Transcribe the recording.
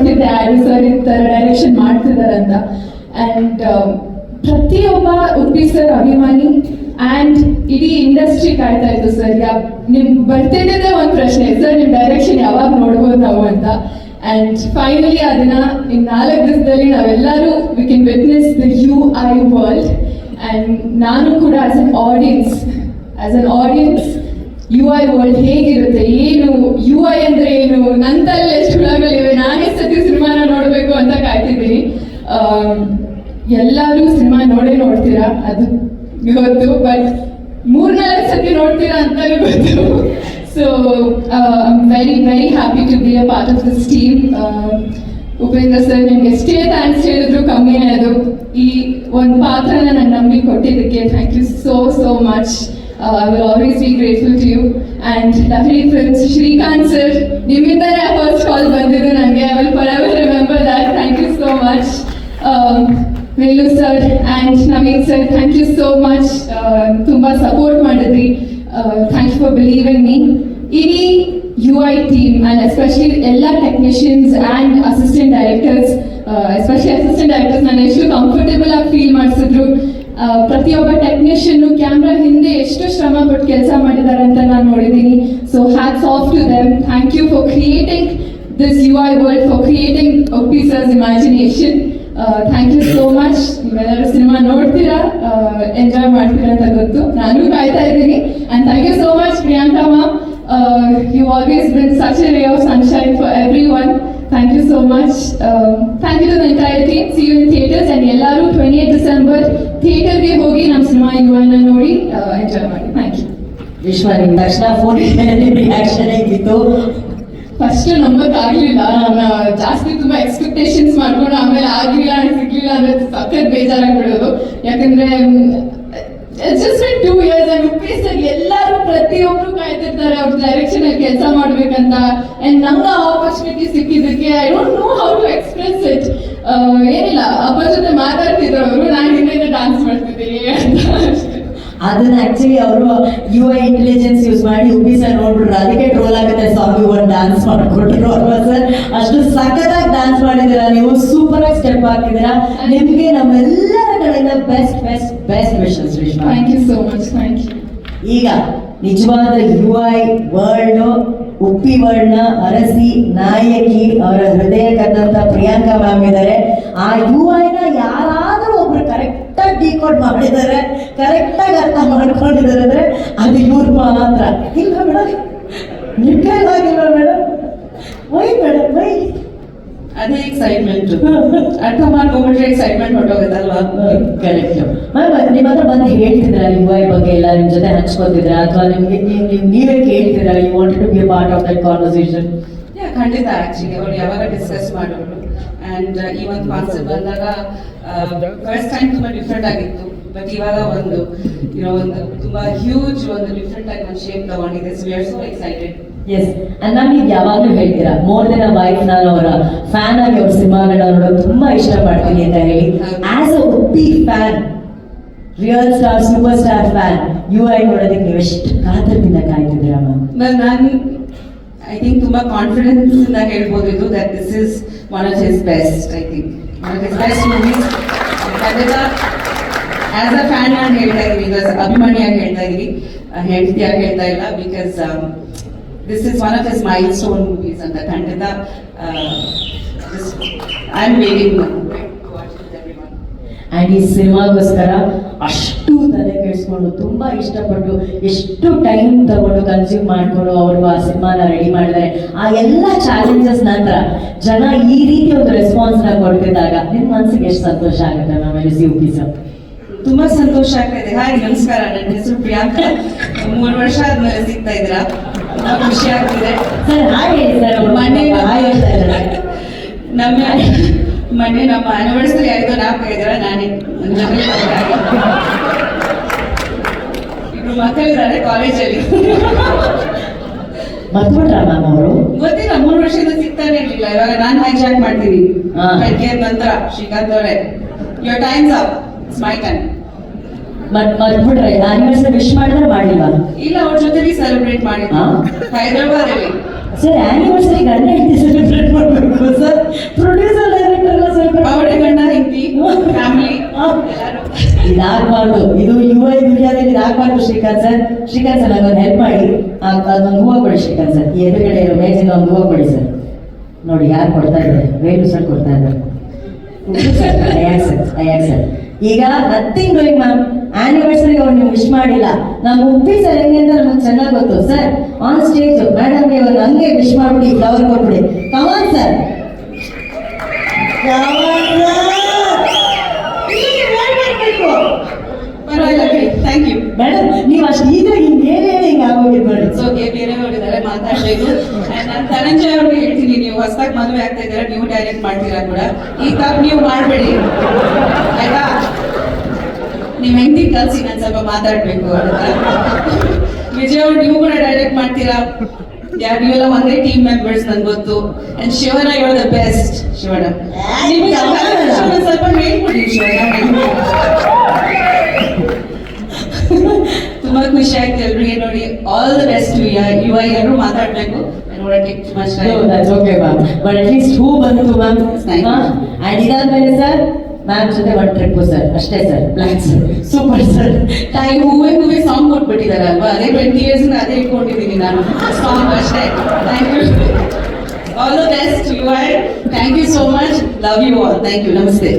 ನೋಡ್ತಿದ್ದೆ ಆಡಿ ಸರ್ ಈ ಥರ ಡೈರೆಕ್ಷನ್ ಮಾಡ್ತಿದ್ದಾರಂತ ಆ್ಯಂಡ್ ಪ್ರತಿಯೊಬ್ಬ ಉಡುಪಿ ಸರ್ ಅಭಿಮಾನಿ ಆ್ಯಂಡ್ ಇಡೀ ಇಂಡಸ್ಟ್ರಿ ಕಾಯ್ತಾ ಇತ್ತು ಸರ್, ಯಾ, ನಿಮ್ ಬರ್ತಿದ್ದೇ ಒಂದು ಪ್ರಶ್ನೆ. ಸರ್ ನಿಮ್ ಡೈರೆಕ್ಷನ್ ಯಾವಾಗ ನೋಡ್ಬೋದು ನಾವು ಅಂತ. ಆ್ಯಂಡ್ ಫೈನಲಿ ಅದನ್ನ ಇನ್ನು ನಾಲ್ಕು ದಿವಸದಲ್ಲಿ ನಾವೆಲ್ಲರೂ we can witness the U I world and ನಾನು ಕೂಡ as an audience as an audience U I world ಹೇಗಿರುತ್ತೆ, ಏನು ಯು ಐ ಅಂದ್ರೆ ಏನು ತಲೆ ಎಷ್ಟು ಹುಳಗಳಿವೆ ನಾನೇ ಸಿನಿಮಾನ ನೋಡಬೇಕು ಅಂತ ಕಾಯ್ತಿದ್ದೀನಿ. ಎಲ್ಲರೂ ಸಿನಿಮಾ ನೋಡೇ ನೋಡ್ತೀರಾ? ಅದು ಗೊತ್ತು, ಬಟ್ ಮೂರ್ನಾಲ್ಕು ಸತಿ ನೋಡ್ತೀರಾ ಅಂತ ಗೊತ್ತು. So very very happy to be a part of this team Upendra sir ನಿಮ್ಗೆ ಎಷ್ಟೇ ಥ್ಯಾಂಕ್ಸ್ ಹೇಳಿದ್ರು ಕಮ್ಮಿನೇ ಅದು. ಈ ಒಂದು ಪಾತ್ರನ ನಾನು ನಂಬಿ ಕೊಟ್ಟಿದ್ದಕ್ಕೆ thank you so so much I will always be grateful to you and Lovely Films Srikanth sir ನಿಮ್ಮಿಂದಲೇ first call ಬಂದಿದ್ದು ನನಗೆ I will forever remember that thank you so much Velu sir and Naveen sir thank you so much ತುಂಬ support ಮಾಡಿದ್ರಿ thank you for believe in me ಇಡೀ U I team and especially ಎಲ್ಲ technicians and assistant directors especially assistant directors ನಾನು ಎಷ್ಟು comfortable ಆಗಿ feel ಮಾಡಿಸಿದ್ರು ಪ್ರತಿಯೊಬ್ಬ technician camera ಹಿಂದೆ ಎಷ್ಟು ಶ್ರಮ ಪಟ್ಟು ಕೆಲಸ ಮಾಡಿದ್ದಾರೆ ಅಂತ ನಾನು ನೋಡಿದ್ದೀನಿ. So hats off to them thank you for creating this U I world for creating pieces imagination thank you so much ನೀವೆಲ್ಲರೂ ಸಿನಿಮಾ ನೋಡ್ತೀರಾ? ಎಂಜಾಯ್ ಮಾಡ್ತೀರಾ ಅಂತ ಗೊತ್ತು. ನಾನು ಕಾಯ್ತಾ ಇದ್ದೀನಿ. And thank you so much Priyanka ma'am you always been such a ray of sunshine for everyone you so much thank you to the entire team see you in theatres and ಎಲ್ಲರೂ twenty eight December ಥಿಯೇಟರ್ಗೆ ಹೋಗಿ ನಮ್ಮ cinema U ನೋಡಿ enjoy ಮಾಡಿ. Thank you Vishwa ನಿಮ್ ತಕ್ಷಣ phone reaction ಹೇಗಿತ್ತು? First ನಂಬಕ್ ಆಗ್ಲಿಲ್ಲ. ಜಾಸ್ತಿ ತುಂಬಾ ಎಕ್ಸ್ಪೆಕ್ಟೇಷನ್ಸ್ ಮಾಡ್ಕೊಂಡು ಆಮೇಲೆ ಆಗಿಲ್ಲ ಸಿಗ್ಲಿಲ್ಲ ಅಂದ್ರೆ ಸಖತ್ ಬೇಜಾರಾಗ್ಬಿಡೋದು ಯಾಕಂದ್ರೆ ಜಸ್ಟ್ ಟೂ ಇಯರ್ಸ್ ಅಂಡ್ ಯುಪಿಎಸ್ ಅಲ್ಲಿ ಎಲ್ಲರೂ ಪ್ರತಿಯೊಬ್ರು ಕಾಯ್ತಿರ್ತಾರೆ ಅವ್ರ ಡೈರೆಕ್ಷನ್ ಅಲ್ಲಿ ಕೆಲಸ ಮಾಡ್ಬೇಕಂತ. ಅಂಡ್ ನಂಗೆ opportunity ಸಿಕ್ಕಿದ್ದಕ್ಕೆ I don't know how to express it ಏನಿಲ್ಲ ಅಪ್ಪ ಜೊತೆ ಮಾತಾಡ್ತಿದ್ರು ಅವರು, ನಾನು ಹಿಂದೆ ಡಾನ್ಸ್ ಮಾಡ್ತಿದ್ದೀನಿ ಅಂತ. ಅದನ್ನ ಆಕ್ಚುಲಿ ಅವರು ಯು ಐ ಇಂಟೆಲಿಜೆನ್ಸ್ ಯೂಸ್ ಮಾಡಿ ಉಬ್ಬಿ ಸರ್ ನೋಡ್ಬಿಟ್ರು. ಅದಕ್ಕೆ ಟ್ರೋಲ್ ಆಗುತ್ತೆ. ಸ್ವಾಮಿ ಒಂದು ಡಾನ್ಸ್ ಮಾಡ್ಕೊಟ್ರು ಅಲ್ವಾ ಸರ್ ಅಷ್ಟು ಸಖತ್ತಾಗಿ ಡಾನ್ಸ್ ಮಾಡಿದ್ದೀರಾ ನೀವು? ಸೂಪರ್ ಆಗಿ ಸ್ಟೆಪ್ ಹಾಕಿದ್ದೀರಾ? ನಿಮ್ಗೆ ನಮ್ಮೆಲ್ಲರ ಕಡೆಯಿಂದ best best best wishes Vishwa thank you so much thank you ಈಗ ನಿಜವಾದ ಯು ಐ ವರ್ಲ್ಡ್ ಉಪ್ಪಿ ವರ್ಣ ಅರಸಿ ನಾಯಕಿ ಅವರ ಹೃದಯ ಕದ್ದಂತ ಪ್ರಿಯಾಂಕಾ ಮ್ಯಾಮ್ ಇದ್ದಾರೆ. ಆ ಯು ಐ ನ ಒಬ್ರು ಕರೆಕ್ಟಾಗಿ ಡಿಕೋಡ್ ಮಾಡಿದ್ದಾರೆ ಕರೆಕ್ಟಾಗಿ ಅರ್ಥ ಮಾಡ್ಕೊಂಡಿದ್ದಾರೆ ಅಂದ್ರೆ ಅದು ಇವ್ರು ಮಾತ್ರ. ಇಲ್ಲ ಮೇಡಮ್ ನಿಮ್ಮ ಕೈಲಾಗಿಲ್ಲ ಮೇಡಮ್ ವೈ ಮೇಡಮ್ ವೈ ಅದೇ ಎಕ್ಸೈಟ್ಮೆಂಟ್ ಅರ್ಥ ಮಾಡ್ಕೊಂಡ್ಬಿಟ್ರೆ ಎಕ್ಸೈಟ್ಮೆಂಟ್ ಹೊಟ್ಟೋಗುತ್ತಲ್ವಾ ಕರೆಕ್ಟ್ ಮ್ಯಾಮ್ ನಿಮ್ಮ ಹತ್ರ ಬಂದು ಹೇಳ್ತಿದ್ರ ನಿಮ್ಮ ವೈ ಬಗ್ಗೆ ಎಲ್ಲ ನಿಮ್ಮ ಜೊತೆ ಹಂಚ್ಕೋತಿದ್ರ ಅಥವಾ ನಿಮ್ಗೆ ನೀವು ನೀವು ನೀವೇ ಕೇಳ್ತಿದ್ರ you want to be part of that conversation ಖಂಡಿತ ಆಕ್ಚುಲಿ ಅವ್ರು ಯಾವಾಗ ಡಿಸ್ಕಸ್ ಮಾಡೋರು ಅಂಡ್ ಈ ಒಂದು ಕಾನ್ಸೆಪ್ಟ್ ಬಂದಾಗ ಫಸ್ಟ್ ಟೈಮ್ ತುಂಬಾ ಡಿಫ್ರೆಂಟ್ ಆಗಿತ್ತು. ಬಟ್ ಇವಾಗ ಒಂದು ಒಂದು ತುಂಬಾ ಹ್ಯೂಜ್ ಒಂದು ಡಿಫ್ರೆಂಟ್ ಆಗಿ ಒಂದು ಶೇಪ್ ತಗೊಂಡಿದೆ. So we are so excited yes and ನೀವು ಯಾವಾಗಲೂ ಹೇಳ್ತೀರಾ ಮೋರ್ ದೆನ್ ಅ ವೈಫ್ ನಾನು ಅವರ ಫ್ಯಾನ್ ಆಗಿ ಅವ್ರ ಸಿನಿಮಾಗಳನ್ನ ನೋಡೋದು ತುಂಬಾ ಇಷ್ಟಪಡ್ತೀನಿ ಅಂತ ಹೇಳಿ. As a Uppi fan real star super star fan U I ನೋಡೋದಕ್ಕೆ ನೀವು ಎಷ್ಟು ಕಾತರದಿಂದ ಕಾಯ್ತಿದ್ದೀರಾ ಮ್ಯಾಮ್ ನಾನು ಐ ಥಿಂಕ್ ತುಂಬಾ ಕಾನ್ಫಿಡೆನ್ಸ್ ಇಂದ ಹೇಳ್ಬೋದು ಇದು that this is one of his best I think one of his best movies ಖಂಡಿತ ಆಸ್ ಅ ಫ್ಯಾನ್ ನಾನು ಹೇಳ್ತಾ ಇದೀನಿ ಬಿಕಾಸ್ ಅಭಿಮಾನಿಯಾಗಿ ಹೇಳ್ತಾ ಇದೀನಿ ಹೆಂಡತಿಯಾಗಿ ಹೇಳ್ತಾ ಇಲ್ಲ because this is one of his milestone movies ಅಂತ ಖಂಡಿತ ಐ ಆಮ್ ವೇಟಿಂಗ್ ಆ್ಯಂಡ್ ಈ ಸಿನಿಮಾಗೋಸ್ಕರ ಅಷ್ಟು ಕೆಡಿಸ್ಕೊಂಡು ತುಂಬ ಇಷ್ಟಪಟ್ಟು ಎಷ್ಟು ಟೈಮ್ ತಗೊಂಡು ಕನ್ಸ್ಯೂಮ್ ಮಾಡಿಕೊಂಡು ಅವರು ಆ ಸಿನಿಮಾನ ರೆಡಿ ಮಾಡಿದ್ದಾರೆ ಆ ಎಲ್ಲ ಚಾಲೆಂಜಸ್ ನಂತರ ಜನ ಈ ರೀತಿ ಒಂದು ರೆಸ್ಪಾನ್ಸ್ನ ಕೊಡ್ತಿದ್ದಾಗ ನಿಮ್ಮ ಮನಸ್ಸಿಗೆ ಎಷ್ಟು ಸಂತೋಷ ಆಗುತ್ತೆ ma'am L U P sir ತುಂಬಾ ಸಂತೋಷ ಆಗ್ತಾ ಇದೆ. ಹಾಯ್ ನಮಸ್ಕಾರ ನನ್ನ ಹೆಸರು ಪ್ರಿಯಾಂಕಾ. ಮೂರು ವರ್ಷ ಆದ್ಮೇಲೆ ಸಿಗ್ತಾ ಇದ್ರ ಖುಷಿ ಆಗ್ತಿದೆ. ಮೊನ್ನೆ ನಮ್ಮ ಮನೆ ನಮ್ಮ ಆನಿವರ್ಸರಿ ಆಯ್ತು ನಾಲ್ಕು ಇದ್ರ ನಾನೇ. ಮಕ್ಕಳಿದ್ದಾರೆ ಕಾಲೇಜಲ್ಲಿ ಮರ್ತ್ಬಿಟ್ರಾ ಮ್ಯಾಮ್ ಅವರು? ಗೊತ್ತಿಲ್ಲ ಮೂರು ವರ್ಷದಿಂದ ಸಿಗ್ತಾನೆ ಇರ್ಲಿಲ್ಲ. ಇವಾಗ ನಾನ್ ಹೈಜಾಕ್ ಮಾಡ್ತೀನಿ. ಬೆಳಗ್ಗೆ ನಂತರ ಶ್ರೀಕಾಂತ್ ಅವರೇ. Your times up it's my time ಮತ್ ಮರ್ತ್ಬಿಟ್ರೆ ಆನಿವರ್ಸರಿ ವಿಶ್ ಮಾಡಿದ್ರೆ ಮಾಡಿಲ್ಲ ಇಲ್ಲ ಅವ್ರ ಜೊತೆ ಸೆಲೆಬ್ರೇಟ್ ಮಾಡಿದ್ದು? ಹೈದರಾಬಾದ್ ಅಲ್ಲಿ ಸರ್ ಆನಿವರ್ಸರಿ ಗಂಡ ಹೆಂಡತಿ ಸೆಲೆಬ್ರೇಟ್ ಮಾಡಬೇಕು ಸರ್? ಪ್ರೊಡ್ಯೂಸರ್ ಡೈರೆಕ್ಟರ್ ಎಲ್ಲ ಸ್ವಲ್ಪ ಅವಡೆ ಗಂಡ ಹೆಂಡತಿ ಫ್ಯಾಮಿಲಿ ಎಲ್ಲರೂ. ಇದಾಗಬಾರ್ದು ಇದು ಯುವ ದುನಿಯಾದಲ್ಲಿ ಇದಾಗಬಾರ್ದು ಶ್ರೀಕಾಂತ್ ಸರ್. ಶ್ರೀಕಾಂತ್ ಸರ್ ನನಗೊಂದು ಹೆಲ್ಪ್ ಮಾಡಿ. ಅದೊಂದು ಹೂವು ಕೊಡಿ, ಶ್ರೀಕಾಂತ್ ಸರ್. ಈ ಎದುರುಗಡೆ ಇರೋ ಮೇಜಿನ ಒಂದು ಹೂವು ಕೊಡಿ, ಸರ್. ನೋಡಿ, ಯಾರು ಕೊಡ್ತಾ ಇದ್ದಾರೆ? ವೇಣು ಸರ್ ಕೊಡ್ತಾ ಇದ್ದಾರೆ. Sir sir. ಈಗ ನಥಿಂಗ್ ಡೂಯಿಂಗ್ ಮ್ಯಾಮ್ ಆನಿವರ್ಸರಿ ಅವ್ರು ನೀವು ವಿಶ್ ಮಾಡಿಲ್ಲ. ನಮ್ಮ ಉಪ್ಪಿ ಸರ್ ಹೆಂಗೆ ಅಂತ ನಮ್ಗೆ ಚೆನ್ನಾಗಿ ಗೊತ್ತು, ಸರ್. ಆನ್ ಸ್ಟೇಜ್ ಮೇಡಮ್ಗೆ ಒಂದು ಹಂಗೆ ವಿಶ್ ಮಾಡ್ಬಿಡಿ ಫ್ಲವರ್ ಕೊಟ್ಬಿಡಿ. ಕಮಾನ್ ಸರ್ ಪರವಾಗಿಲ್ಲ ಥ್ಯಾಂಕ್ ಯು ಮೇಡಮ್ ನೀವು ಅಷ್ಟು ಹೇಳಿ ಹಿಂಗೆ ಸೊ ಬೇರೆ ಇದ್ದಾರೆ ಮಾತಾಡ್ಬೇಕು ನಾನು ಧನಂಜಯ ಅವ್ರಿಗೆ ಹೇಳ್ತೀನಿ ನೀವು ಹೊಸದಾಗಿ ಮದುವೆ ಆಗ್ತಾ ಇದ್ದಾರೆ ನೀವು ಡೈರೆಕ್ಟ್ ಮಾಡ್ತೀರಾ ಕೂಡ. ಈ ತಪ್ಪು ನೀವು ಮಾಡಬೇಡಿ. ಆಯ್ತಾ? ನೀವು ಹೆಂಡತಿ ಕಲ್ಸಿ ನಾನು ಸ್ವಲ್ಪ ಮಾತಾಡಬೇಕು ಅಂತ. ವಿಜಯ್ ಅವ್ರು ನೀವು ಕೂಡ ಡೈರೆಕ್ಟ್ ಮಾಡ್ತೀರಾ? ಯಾ ನೀವೆಲ್ಲ ಒಂದೇ ಟೀಮ್ ಮೆಂಬರ್ಸ್ ನನ್ ಗೊತ್ತು ಅಂಡ್ ಶಿವನ ಯು ದ ಬೆಸ್ಟ್ ಶಿವನ ನಿಮ್ಗೆ ಸ್ವಲ್ಪ ಹೇಳ್ಕೊಡಿ ತುಂಬಾ ಖುಷಿ ಆಯ್ತು ಎಲ್ರಿಗೆ ನೋಡಿ. All the best you I ಎಲ್ಲರೂ ಮಾತಾಡ್ಬೇಕು. Okay too much No, that's okay, ma'am. But at least ಹೂ ಬಂತು ಮ್ಯಾಮ್ ಇದಾದ್ಮೇಲೆ ಸರ್ ಮ್ಯಾಮ್ ಜೊತೆ ಒಂದು ಟ್ರಿಪ್ಪು ಸರ್ ಅಷ್ಟೇ sir plans super sir time ಹೂವೆ ಹೂವೆ ಸಾಂಗ್ ಕೊಟ್ಬಿಟ್ಟಿದ್ದಾರೆ ಅಲ್ವಾ? ಅದೇ ಟ್ವೆಂಟಿ ಇಯರ್ಸ್ ಅದೇ ಇಟ್ಕೊಂಡಿದ್ದೀನಿ ನಾನು. ಸಾಂಗ್ ಅಷ್ಟೇ. Thank you all the best you I thank you so much love you all thank you ನಮಸ್ತೆ